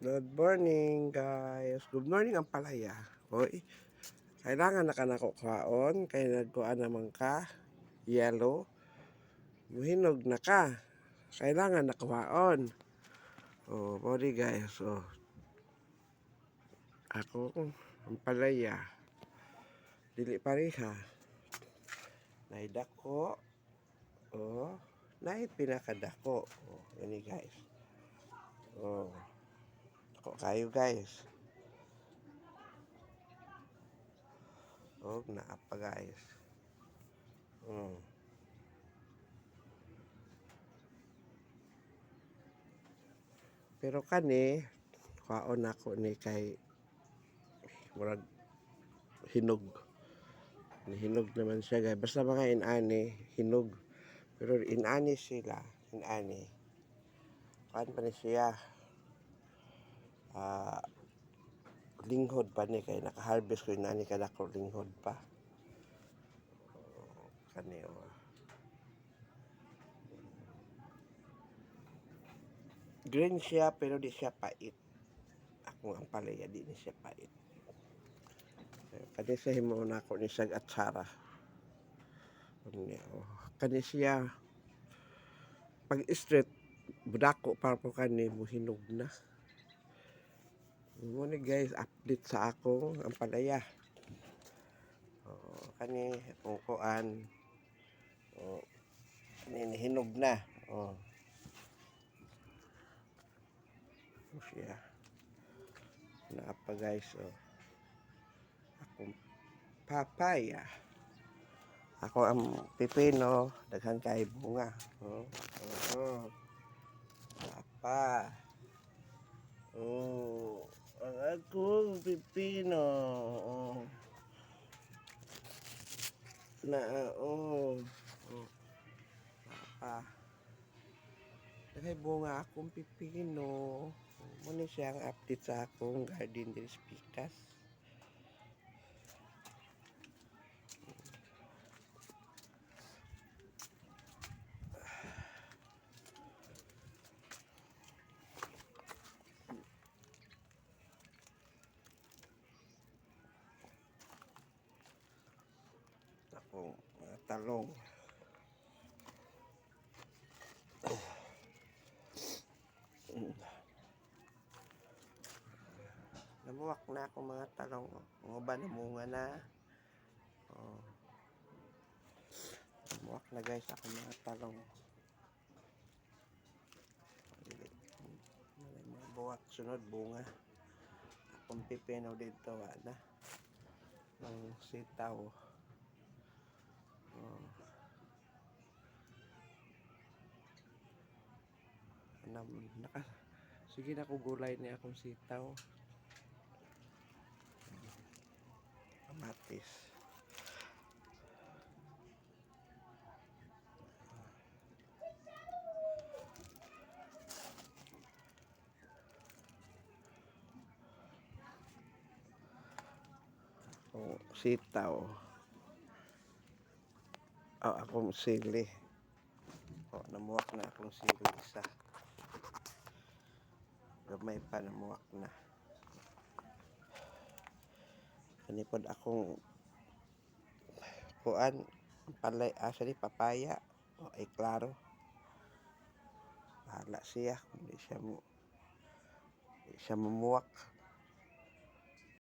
Good morning, guys. Good morning ang palaya. Hoy, kailangan na ka nakukuhaon. Kaya nagkuha naman ka. Yellow. Muhinog na ka. Kailangan nakuhaon. Oh, body guys. Oh. Ako, ang palaya. Dili pareha. Naidako. Oh, naay pinakadako. Oh, ini guys. Oh. Kayo guys. Oh, naapa guys. Mm. Pero kani, kwaon ako ni kay murag hinog. Hinog naman siya guys. Basta mga inani, hinog. Pero inani sila, inani. Kuan pa ni siya. Ah, linghod pa ni kay naka-harvest ko inani kada ko linghod pa. Oh, oh. Green siya pero di siya pait. Ako ang palaya di ni siya pait. Kani sa himo na ako ni siyag atsara. Kani oh. Siya pag straight budako para po kani muhinog na. Mo ni guys update sa akong ang palaya. Oh, kani kuan. Oh, kani hinog na. Oh. Ano siya? Naapa guys oh. Akong papaya. Ako ang pipino, daghan kay bunga. Oh. Oh. Apa. Oh, ang akong pipino. Na, oh. oh. Apa. Dahil bunga akong pipino. Muna siya ang update sa akong garden din Akong mga talong. Namuwak na ako mga talong. Mga ba namunga na. Oh. Namuwak na guys ako mga talong. Buwak. Sunod bunga. Akong pipino dito. Wala. Ng sitaw. Oh. Nam, naka, sige na ko gulay ni akong sitaw. Kamatis. Oh, sitaw. Oh, akong sili. Oh, namuwak na akong sili isa. Gamay pa namuwak na. Kanipod akong kuan palay asa ni papaya o ay klaro bahala siya kung di siya mo di siya mamuwak